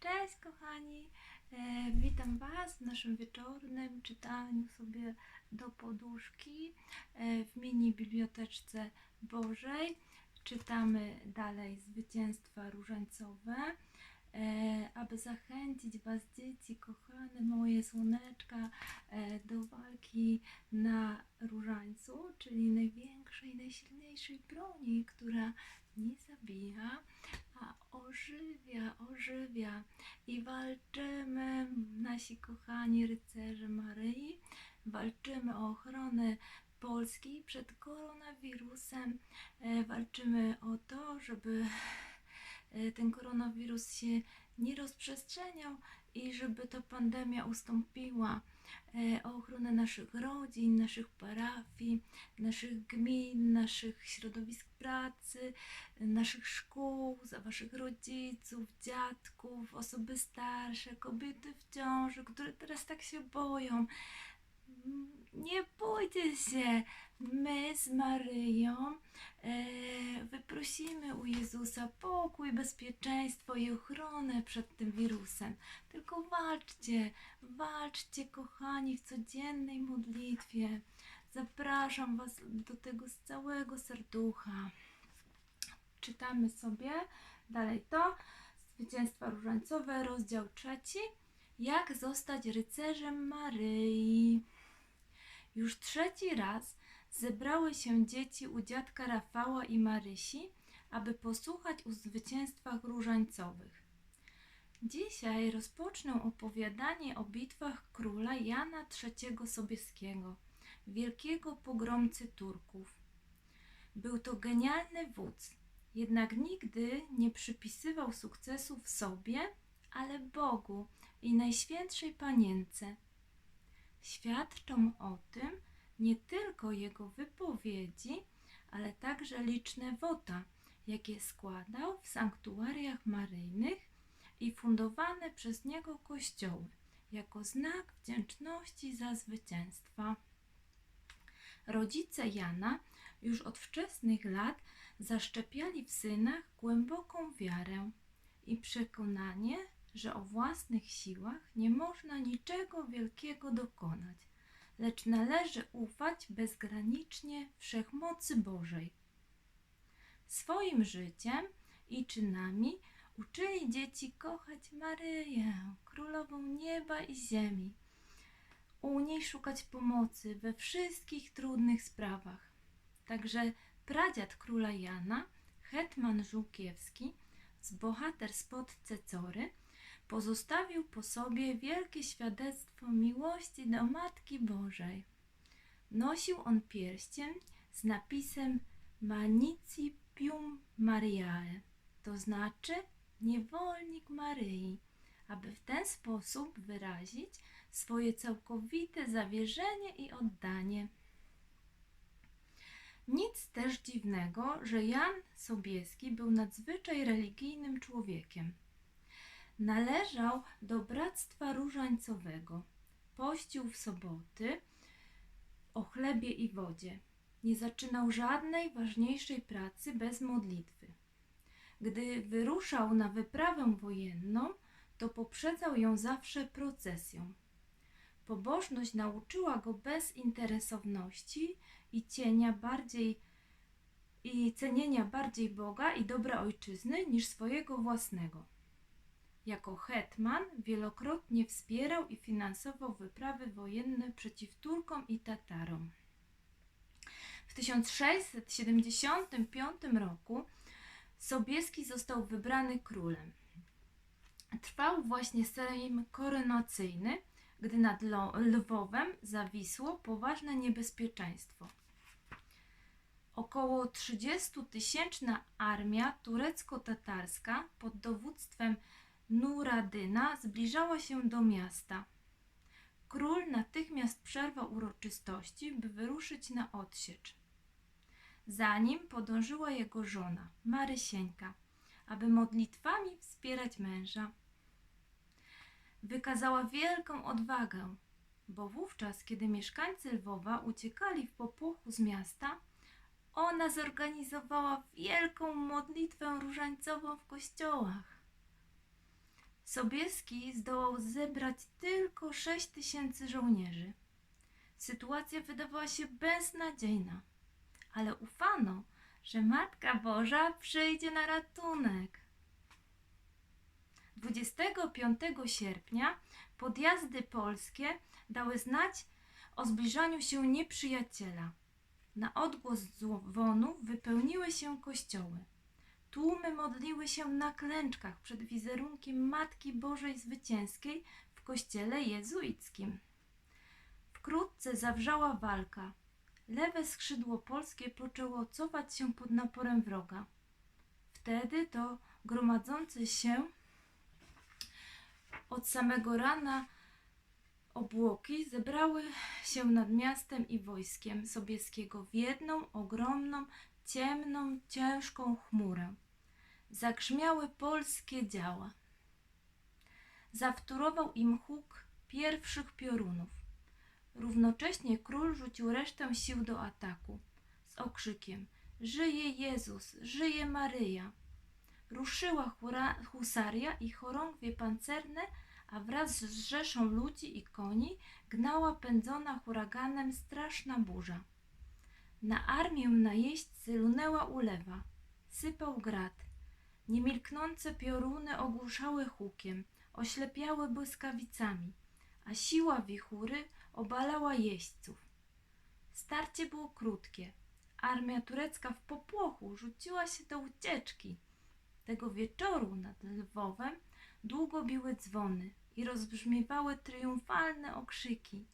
Cześć kochani, e, witam Was w naszym wieczornym czytaniu sobie do poduszki e, w mini biblioteczce Bożej. Czytamy dalej Zwycięstwa Różańcowe, e, aby zachęcić Was dzieci, kochane moje słoneczka, do walki na różańcu, czyli największej, najsilniejszej broni, która nie zabija, ożywia, ożywia. I walczymy, nasi kochani rycerze Maryi, walczymy o ochronę Polski przed koronawirusem. E, Walczymy o to, żeby e, ten koronawirus się nie rozprzestrzeniał i żeby ta pandemia ustąpiła. E, O ochronę naszych rodzin, naszych parafii, naszych gmin, naszych środowisk pracy, naszych szkół, za waszych rodziców, dziadków, osoby starsze, kobiety w ciąży, które teraz tak się boją. Nie bójcie się, my z Maryją e, wyprosimy u Jezusa pokój, bezpieczeństwo i ochronę przed tym wirusem. Tylko walczcie, walczcie, kochani, w codziennej modlitwie. Zapraszam Was do tego z całego serducha czytamy sobie dalej to. Zwycięstwa różańcowe, rozdział trzeci. Jak zostać rycerzem Maryi? Już trzeci raz zebrały się dzieci u dziadka Rafała i Marysi, aby posłuchać o zwycięstwach różańcowych. Dzisiaj rozpocznę opowiadanie o bitwach króla Jana III Sobieskiego, wielkiego pogromcy Turków. Był to genialny wódz, jednak nigdy nie przypisywał sukcesów sobie, ale Bogu i Najświętszej Panience. Świadczą o tym nie tylko jego wypowiedzi, ale także liczne wota, jakie składał w sanktuariach maryjnych i fundowane przez niego kościoły, jako znak wdzięczności za zwycięstwa. Rodzice Jana już od wczesnych lat zaszczepiali w synach głęboką wiarę i przekonanie, że o własnych siłach nie można niczego wielkiego dokonać, lecz należy ufać bezgranicznie wszechmocy Bożej. Swoim życiem i czynami uczyli dzieci kochać Maryję, królową nieba i ziemi, u niej szukać pomocy we wszystkich trudnych sprawach. Także pradziad króla Jana, hetman Żółkiewski, z bohater spod Cecory, pozostawił po sobie wielkie świadectwo miłości do Matki Bożej. Nosił on pierścień z napisem Manicipium Mariae, to znaczy niewolnik Maryi, aby w ten sposób wyrazić swoje całkowite zawierzenie i oddanie. Nic też dziwnego, że Jan Sobieski był nadzwyczaj religijnym człowiekiem. Należał do Bractwa Różańcowego. Pościł w soboty o chlebie i wodzie. Nie zaczynał żadnej ważniejszej pracy bez modlitwy. Gdy wyruszał na wyprawę wojenną, to poprzedzał ją zawsze procesją. Pobożność nauczyła go bezinteresowności i cienia bardziej i cenienia bardziej Boga i dobra ojczyzny niż swojego własnego. Jako hetman wielokrotnie wspierał i finansował wyprawy wojenne przeciw Turkom i Tatarom. W 1675 roku Sobieski został wybrany królem. Trwał właśnie sejm koronacyjny, gdy nad Lwowem zawisło poważne niebezpieczeństwo. Około 30-tysięczna armia turecko-tatarska pod dowództwem Nuradyna zbliżała się do miasta. Król natychmiast przerwał uroczystości, by wyruszyć na odsiecz. Za nim podążyła jego żona, Marysieńka, aby modlitwami wspierać męża wykazała wielką odwagę, bo wówczas, kiedy mieszkańcy Lwowa uciekali w popłochu z miasta, ona zorganizowała wielką modlitwę różańcową w kościołach. Sobieski zdołał zebrać tylko 6 tysięcy żołnierzy. Sytuacja wydawała się beznadziejna, ale ufano, że Matka Boża przyjdzie na ratunek. 25 sierpnia podjazdy polskie dały znać o zbliżaniu się nieprzyjaciela. Na odgłos dzwonu wypełniły się kościoły. Tłumy modliły się na klęczkach przed wizerunkiem Matki Bożej Zwycięskiej w kościele jezuickim. Wkrótce zawrzała walka. Lewe skrzydło polskie poczęło cofać się pod naporem wroga. Wtedy to gromadzące się od samego rana obłoki zebrały się nad miastem i wojskiem Sobieskiego w jedną ogromną, ciemną, ciężką chmurę. Zagrzmiały polskie działa. Zawtórował im huk pierwszych piorunów. Równocześnie król rzucił resztę sił do ataku z okrzykiem Żyje Jezus, żyje Maryja! Ruszyła husaria i chorągwie pancerne, a wraz z rzeszą ludzi i koni gnała pędzona huraganem straszna burza. Na armię najeźdźcy lunęła ulewa, sypał grad. Niemilknące pioruny ogłuszały hukiem, oślepiały błyskawicami, a siła wichury obalała jeźdźców. Starcie było krótkie. Armia turecka w popłochu rzuciła się do ucieczki. Tego wieczoru nad Lwowem długo biły dzwony i rozbrzmiewały triumfalne okrzyki.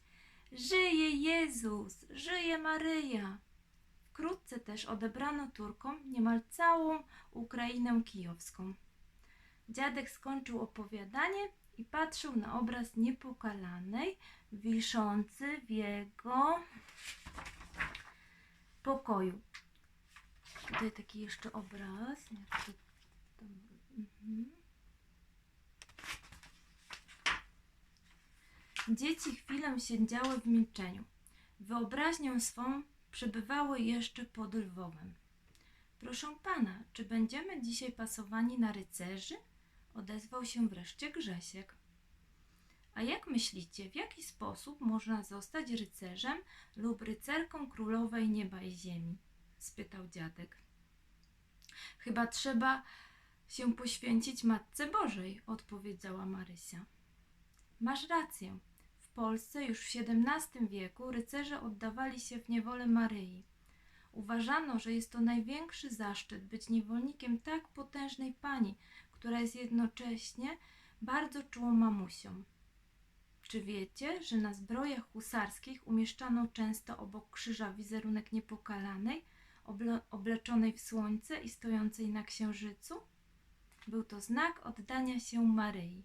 Żyje Jezus! Żyje Maryja! Wkrótce też odebrano Turkom niemal całą Ukrainę kijowską. Dziadek skończył opowiadanie i patrzył na obraz niepokalanej, wiszący w jego pokoju. Tutaj taki jeszcze obraz. Mhm. Dzieci chwilę siedziały w milczeniu. Wyobraźnią swą przebywały jeszcze pod Lwowem. Proszę pana, czy będziemy dzisiaj pasowani na rycerzy? Odezwał się wreszcie Grzesiek. A jak myślicie, w jaki sposób można zostać rycerzem lub rycerką królowej nieba i ziemi? spytał dziadek. Chyba trzeba się poświęcić Matce Bożej, odpowiedziała Marysia. Masz rację. Polsce już w XVII wieku rycerze oddawali się w niewolę Maryi. Uważano, że jest to największy zaszczyt być niewolnikiem tak potężnej pani, która jest jednocześnie bardzo czułą mamusią. Czy wiecie, że na zbrojach husarskich umieszczano często obok krzyża wizerunek niepokalanej, oble- obleczonej w słońce i stojącej na księżycu? Był to znak oddania się Maryi.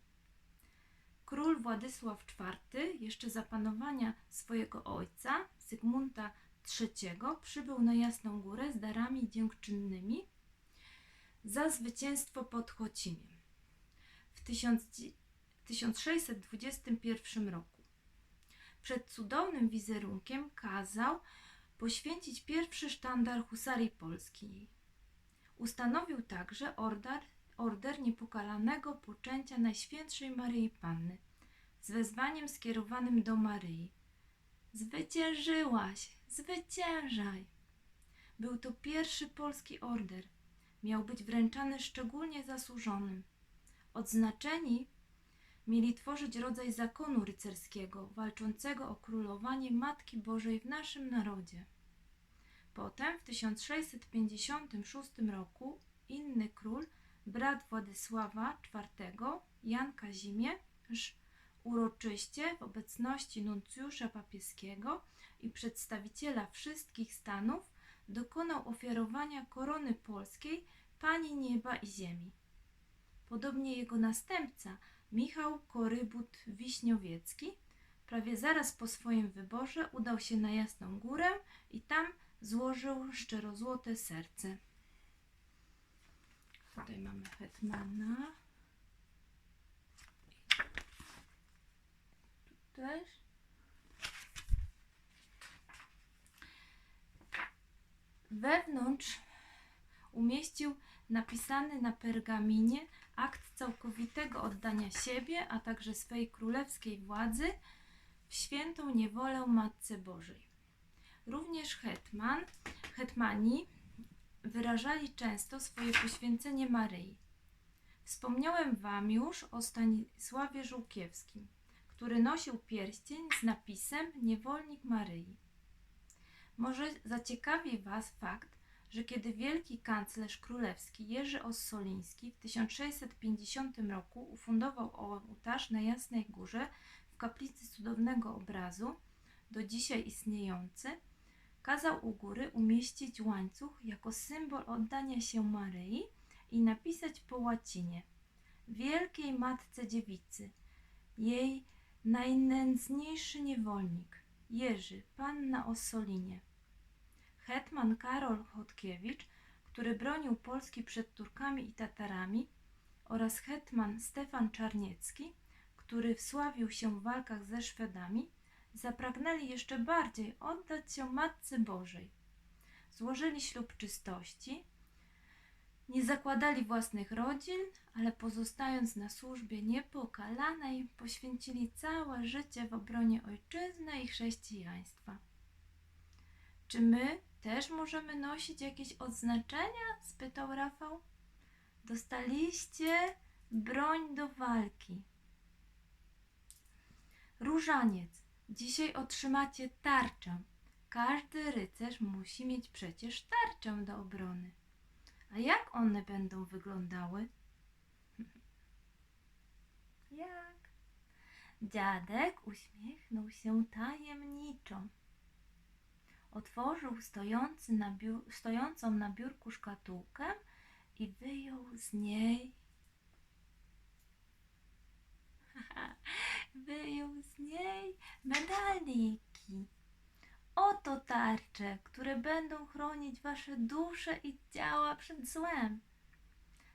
Król Władysław IV, jeszcze za panowania swojego ojca, Zygmunta III, przybył na Jasną Górę z darami dziękczynnymi za zwycięstwo pod Chocimiem w 1000 1621 roku. Przed cudownym wizerunkiem kazał poświęcić pierwszy sztandar husarii polskiej. Ustanowił także order, order niepokalanego poczęcia Najświętszej Maryi Panny z wezwaniem skierowanym do Maryi. Zwyciężyłaś, zwyciężaj! Był to pierwszy polski order. Miał być wręczany szczególnie zasłużonym. Odznaczeni mieli tworzyć rodzaj zakonu rycerskiego, walczącego o królowanie Matki Bożej w naszym narodzie. Potem w 1656 roku inny król, brat Władysława IV, Jan Kazimierz, uroczyście w obecności nuncjusza papieskiego i przedstawiciela wszystkich stanów dokonał ofiarowania korony polskiej Pani Nieba i Ziemi. Podobnie jego następca, Michał Korybut Wiśniowiecki, prawie zaraz po swoim wyborze udał się na Jasną Górę i tam złożył szczerozłote serce. Tutaj mamy hetmana. Tu też. Wewnątrz umieścił napisany na pergaminie akt całkowitego oddania siebie, a także swej królewskiej władzy w świętą niewolę Matce Bożej. Również hetman, hetmani wyrażali często swoje poświęcenie Maryi. Wspomniałem Wam już o Stanisławie Żółkiewskim, który nosił pierścień z napisem Niewolnik Maryi. Może zaciekawi Was fakt, że kiedy wielki kanclerz królewski Jerzy Ossoliński w 1650 roku ufundował ołtarz na Jasnej Górze w kaplicy cudownego obrazu, do dzisiaj istniejący, kazał u góry umieścić łańcuch jako symbol oddania się Maryi i napisać po łacinie Wielkiej Matce Dziewicy, jej najnędzniejszy niewolnik, Jerzy, Panna Ossolinie. Hetman Karol Chodkiewicz, który bronił Polski przed Turkami i Tatarami oraz hetman Stefan Czarniecki, który wsławił się w walkach ze Szwedami, zapragnęli jeszcze bardziej oddać się Matce Bożej. Złożyli ślub czystości, nie zakładali własnych rodzin, ale pozostając na służbie niepokalanej, poświęcili całe życie w obronie ojczyzny i chrześcijaństwa. Czy my też możemy nosić jakieś odznaczenia? spytał Rafał. Dostaliście broń do walki. Różaniec, dzisiaj otrzymacie tarczę. Każdy rycerz musi mieć przecież tarczę do obrony. A jak one będą wyglądały? jak? Dziadek uśmiechnął się tajemniczo. Otworzył stojący na biur, stojącą na biurku szkatułkę i wyjął z niej. wyjął z niej medaliki. Oto tarcze, które będą chronić wasze dusze i ciała przed złem.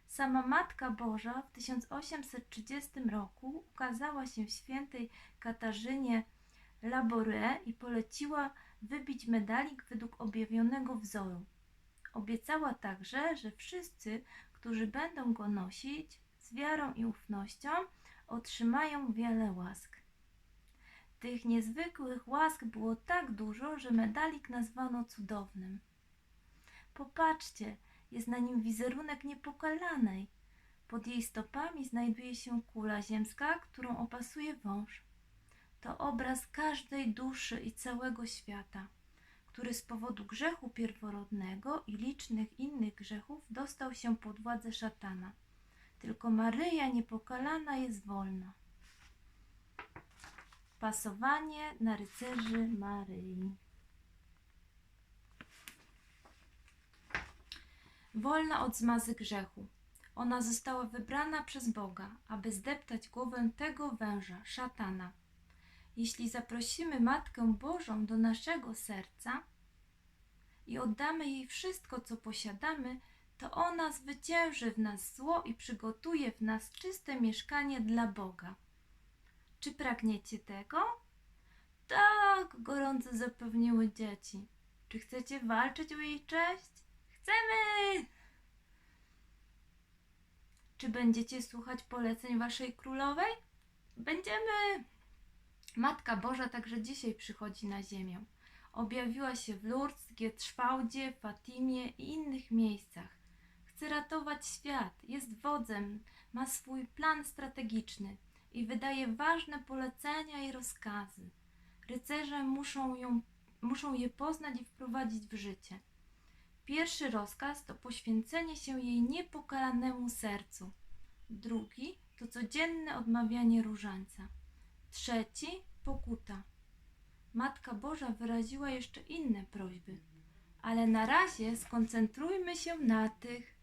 Sama Matka Boża w 1830 roku ukazała się w świętej Katarzynie Labouré i poleciła wybić medalik według objawionego wzoru. Obiecała także, że wszyscy, którzy będą go nosić z wiarą i ufnością, otrzymają wiele łask. Tych niezwykłych łask było tak dużo, że medalik nazwano cudownym. Popatrzcie, jest na nim wizerunek niepokalanej. Pod jej stopami znajduje się kula ziemska, którą opasuje wąż. To obraz każdej duszy i całego świata, który z powodu grzechu pierworodnego i licznych innych grzechów dostał się pod władzę szatana. Tylko Maryja niepokalana jest wolna. Pasowanie na rycerzy Maryi. Wolna od zmazy grzechu. Ona została wybrana przez Boga, aby zdeptać głowę tego węża, szatana. Jeśli zaprosimy Matkę Bożą do naszego serca i oddamy jej wszystko, co posiadamy, to ona zwycięży w nas zło i przygotuje w nas czyste mieszkanie dla Boga. Czy pragniecie tego? Tak, gorąco zapewniły dzieci. Czy chcecie walczyć o jej cześć? Chcemy! Czy będziecie słuchać poleceń waszej królowej? Będziemy! Matka Boża także dzisiaj przychodzi na ziemię. Objawiła się w Lourdes, Gietrzwałdzie, Fatimie i innych miejscach. Chce ratować świat, jest wodzem, ma swój plan strategiczny i wydaje ważne polecenia i rozkazy. Rycerze muszą, ją, muszą je poznać i wprowadzić w życie. Pierwszy rozkaz to poświęcenie się jej niepokalanemu sercu. Drugi to codzienne odmawianie różańca. Trzeci pokuta. Matka Boża wyraziła jeszcze inne prośby, ale na razie skoncentrujmy się na tych,